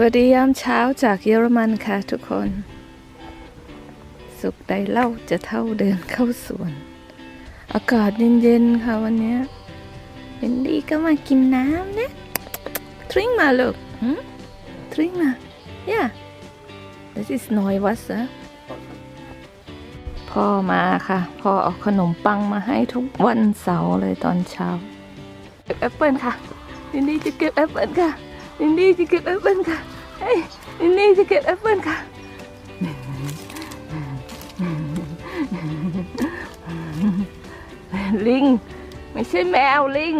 วัสดียามเช้าจากเยอรมันค่ะทุกคน สุขใดเล่าจะเท่าเดินเข้าสวน อากาศเย็นๆค่ะวันนี้เวนดี้ก็มากินน้ำนะทริงมาลูกทริงมา yeah this is Neu Wasser พ่อมาค่ะ พ่อเอาขนมปังมาให้ทุกวันเสาร์เลยตอนเช้า เก็บแอปเปิลค่ะลินดี้จะเก็บแอปเปิลค่ะลินดี้จะเก็บแอปเปิลค่ะ เฮ้ยลินดี้จะเก็บแอปเปิลค่ะลิงไม่ใช่แมวลิง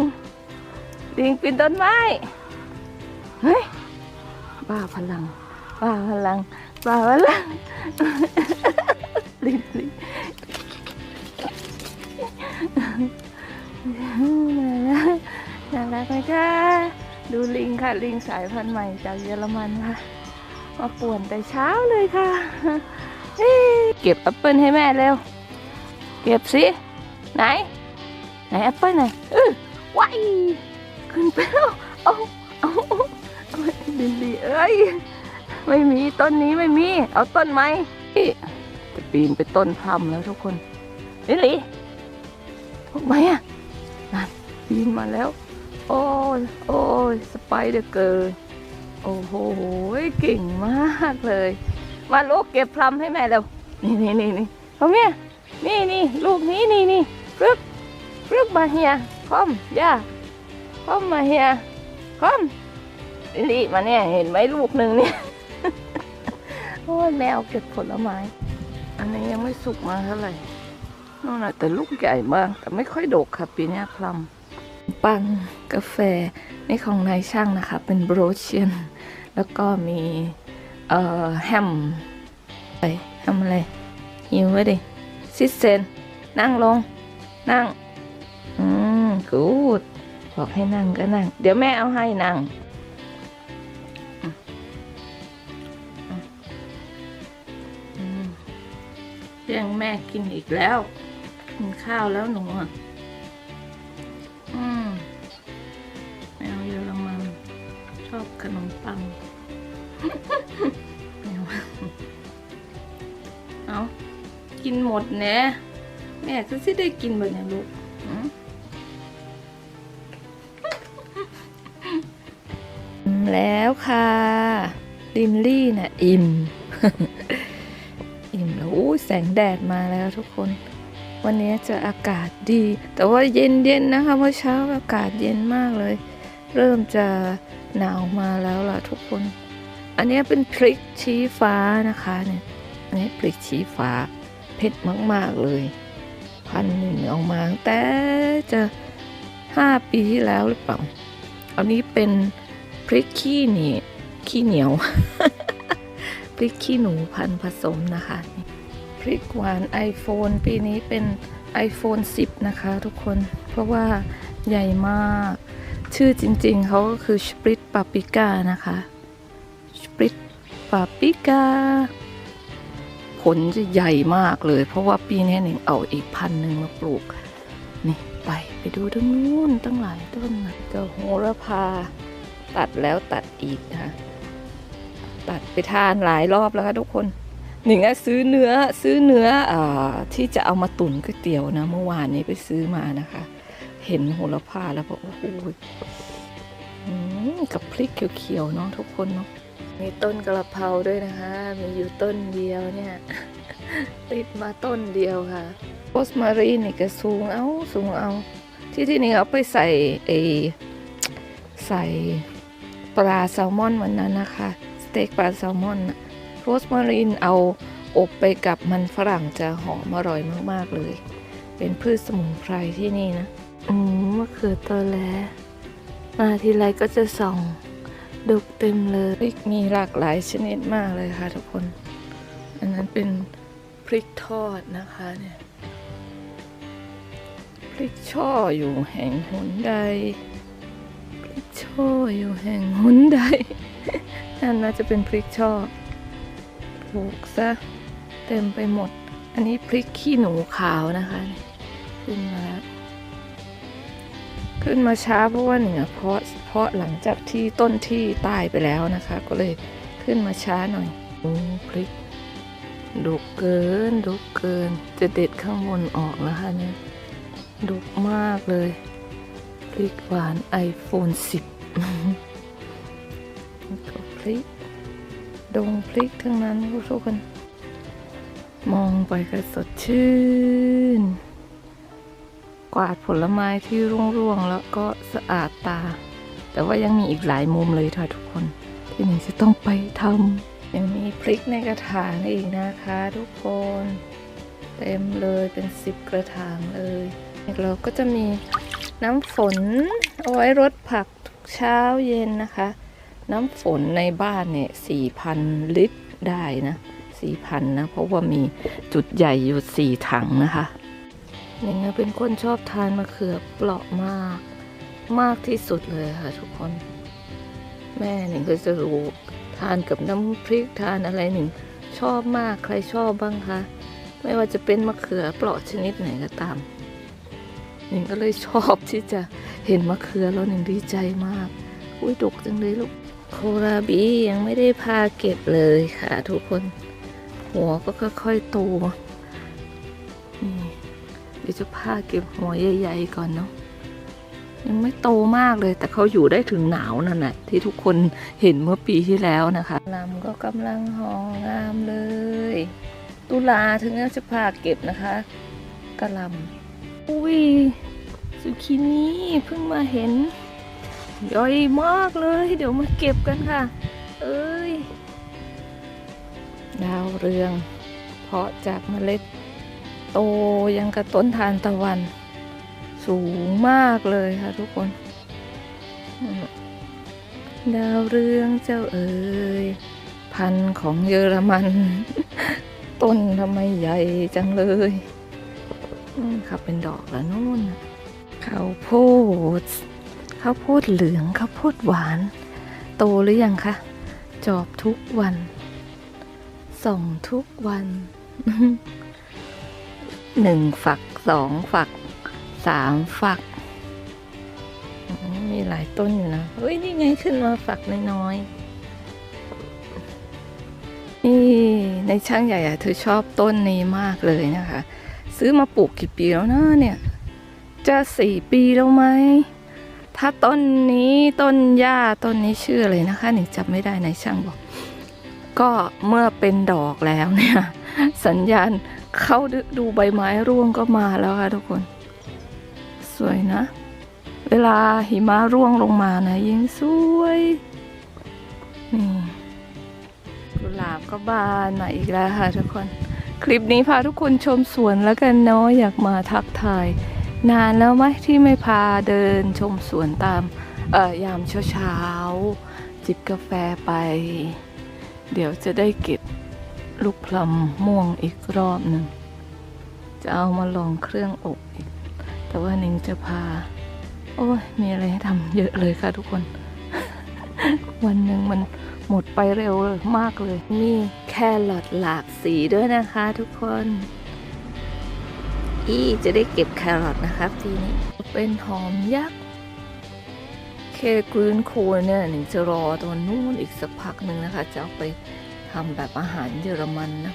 ดูลิงค่ะ ลิงสายพันธุ์ใหม่จากเยอรมันค่ะ มาป่วนแต่เช้าเลยค่ะเฮ้ยเก็บแอปเปิลให้แม่เร็ว เก็บสิ ไหน ไหนแอปเปิลไหนเออว้ายขึ้นไปแล้วเอาเอาเอาดินดีเอ้ย ไม่มีต้นนี้ไม่มี เอาต้นไม้จะปีนไปต้นพลัมแล้วทุกคนลิลลี่พวกไหมอะนั่นปีนมาแล้ว โอ้ยโอ้ยสไปเดอร์เกิร์ลโอ้โหเก่งมากเลย มาลูกเก็บพลัมให้แม่เร็วนี่นี่นี่นี่ตรงเนี้ยนี่นี่ลูกนี้นี่นี่ปรึกปรึกมาเฮียคอมย่าคอมมาเฮียคอมลิลี่มาเนี่ยเห็นไหมลูกหนึ่งเนี่ยโอ้ยแมวเก็บผลไม้ อันนี้ยังไม่สุกมากเท่าไหร่นู่นน่ะแต่ลูกใหญ่มาก แต่ไม่ค่อยดกค่ะ ปีนี้พลัม ปังกาแฟนี่ของนายช่างนะคะ เป็นโบรเชียน แล้วก็มีเอ่อแฮมอะไรแฮมอะไรหิวไว้ดิซิสเซน นั่งลง นั่ง อืมกูดบอกให้นั่งก็นั่ง เดี๋ยวแม่เอาให้นั่งอืมแย่งแม่กินอีกแล้ว กินข้าวแล้วหนูอะ ขนมปัง เอากินหมดแน่แม่ก็สิได้กินแบบนี้ลูกแล้วค่ะ ลินลี่น่ะอิ่ม อิ่มแล้วอู้แสงแดดมาแล้วทุกคน วันนี้จะอากาศดี แต่ว่าเย็นๆนะคะเมื่อเช้าอากาศเย็นมากเลย เริ่มจะหนาวมาแล้วล่ะทุกคน อันนี้เป็นพริกชี้ฟ้านะคะเนี่ย อันนี้พริกชี้ฟ้าเผ็ดมาก ๆ เลย พันหนึ่งออกมาแต่จะห้าปีที่แล้วหรือเปล่า อันนี้เป็นพริกขี้หนีขี้เหนียว พริกขี้หนูพันผสมนะคะ พริกหวาน iPhone ปีนี้เป็น iPhone 10 นะคะทุกคน เพราะว่าใหญ่มาก ชื่อจริงๆ เขาก็คือสปริตปาปิก้านะคะสปริตปาปิก้าผลจะใหญ่มากเลย เพราะว่าปีนี้หนึ่งเอาอีกพันหนึ่งมาปลูก นี่ไปไปดูตรงนู้นตั้งหลายต้นนะก็โหระพา ตัดแล้วตัดอีกนะคะตัดไปทานหลายรอบแล้วค่ะทุกคนหนิงอะซื้อเนื้อซื้อเนื้ออที่จะเอามาตุ๋นก๋วยเตี๋ยวนะ เมื่อวานนี้ไปซื้อมานะคะ เห็นโหระพาแล้วบอกโอ้โหอืมกับพริกเขียวๆเนาะทุกคนเนาะมีต้นกระเพราด้วยนะคะ มีอยู่ต้นเดียวเนี่ยติดมาต้นเดียวค่ะโรสมารีนนี่ก็สูงเอาสูงเอา ที่ที่นี่เอาไปใส่ไอใส่ปลาแซลมอนวันนั้นนะคะ สเต็กปลาแซลมอนน่ะโรสมารีนเอาอบไปกับมันฝรั่งจะหอมอร่อยมากๆเลย เป็นพืชสมุนไพรที่นี่นะ อืมมะเขือตอแลมาทีไรก็จะส่องดุกเต็มเลยพริกมีหลากหลายชนิดมากเลยค่ะทุกคน อันนั้นเป็นพริกทอดนะคะเนี่ยพริกช่ออยู่แห่งหนใดพริกช่ออยู่แห่งหนใดนั่นน่าจะเป็นพริกช่อปลูกซะเต็มไปหมด อันนี้พริกขี้หนูขาวนะคะขึ้นมาแล้ว ขึ้นมาช้าเพราะว่าหนึ่งอเพราะเพราะหลังจากที่ต้นที่ตายไปแล้วนะคะ ก็เลยขึ้นมาช้าหน่อยโอ้พริกดุกเกินดุกเกิน จะเด็ดข้างบนออกนะคะเนี่ยดุกมากเลยพริกหวาน iPhone 10แล้วก็พริกดงพริกทั้งนั้นทุกคน มองไปก็สดชื่น วาดผลไม้ที่ร่วงๆแล้วก็สะอาดตา แต่ว่ายังมีอีกหลายมุมเลยค่ะทุกคน ที่หนึ่งจะต้องไปทำยังมีพริกในกระถางอีกนะคะทุกคน เต็มเลยเป็นสิบกระถางเลยเราก็จะมีน้ำฝนเอาไว้รดผักทุกเช้าเย็นนะคะ น้ำฝนในบ้านเนี่ยสี่พันลิตรได้นะสี่พันนะ เพราะว่ามีจุดใหญ่อยู่สี่ถังนะคะ ยังไงเป็นคนชอบทานมะเขือเปราะมาก มากที่สุดเลยค่ะทุกคน แม่หนึ่งก็จะรู้ทานกับน้ำพริกทานอะไรหนึ่งชอบมากใครชอบบ้างคะไม่ว่าจะเป็นมะเขือเปราะชนิดไหนก็ตามหนึ่งก็เลยชอบที่จะเห็นมะเขือแล้วหนึ่งดีใจมาก อุ้ยดกจังเลยลูกโคราบียังไม่ได้พาเก็บเลยค่ะทุกคน หัวก็ค่อยๆโต ดี๋ยวจะพาเก็บหัวใหญ่ๆก่อนเนาะยังไม่โตมากเลย แต่เขาอยู่ได้ถึงหนาวนั่นแหละที่ทุกคนเห็นเมื่อปีที่แล้วนะคะลำก็กำลังหองงามเลย ตุลาถึงจะพาเก็บนะคะกระลำอุ้ยสุคินี่เพิ่งมาเห็นย่อยมากเลย เดี๋ยวมาเก็บกันค่ะ เอ้ย ดาวเรือง เพาะจากเมล็ด โตยังกระต้นทานตะวัน สูงมากเลยค่ะทุกคน ดาวเรืองเจ้าเอ๋ยพันธุ์ของเยอรมัน ต้นทำไมใหญ่จังเลยค่ะเป็นดอกล้วนู่นข้าวโพดข้าวโพดเหลืองข้าวโพดหวาน โตหรือยังคะจอบทุกวันส่องทุกวัน หนึ่งฝักสองฝักสามฝัก มีหลายต้นอยู่นะเฮ้ยนี่ไงขึ้นมาฝักน้อยๆนี่ในช่างใหญ่อะเธอชอบต้นนี้มากเลยนะคะ ซื้อมาปลูกกี่ปีแล้วนะเนี่ย จะสี่ปีแล้วไหมถ้าต้นนี้ต้นหญ้าต้นนี้ชื่ออะไรนะคะหนิงจำไม่ได้ในช่างบอก ก็เมื่อเป็นดอกแล้วเนี่ย สัญญาณ เข้าดูใบไม้ร่วงก็มาแล้วค่ะทุกคน สวยนะ เวลาหิมะร่วงลงมานะ ยิ่งสวยนี่กุหลาบก็บานมาอีกแล้วค่ะทุกคน คลิปนี้พาทุกคนชมสวนแล้วกันเนาะอยากมาทักทาย นานแล้วไหมที่ไม่พาเดินชมสวนตามเอ่อยามเช้าๆจิบกาแฟไป เดี๋ยวจะได้เก็บ ลูกพลัมม่วงอีกรอบหนึ่ง จะเอามาลองเครื่องอบอีก แต่ว่านิงจะพา โอ้ย มีอะไรให้ทำเยอะเลยค่ะทุกคน วันหนึ่งมันหมดไปเร็วมากเลย มีแครอทหลากสีด้วยนะคะทุกคน อีจะได้เก็บแครอทนะครับทีนี้ เป็นหอมยักษ์เคกรีนโคเนี่ยหนิงจะรอตอนนู้นอีกสักพักหนึ่งนะคะ จะเอาไป ทำแบบอาหารเยอรมันนะ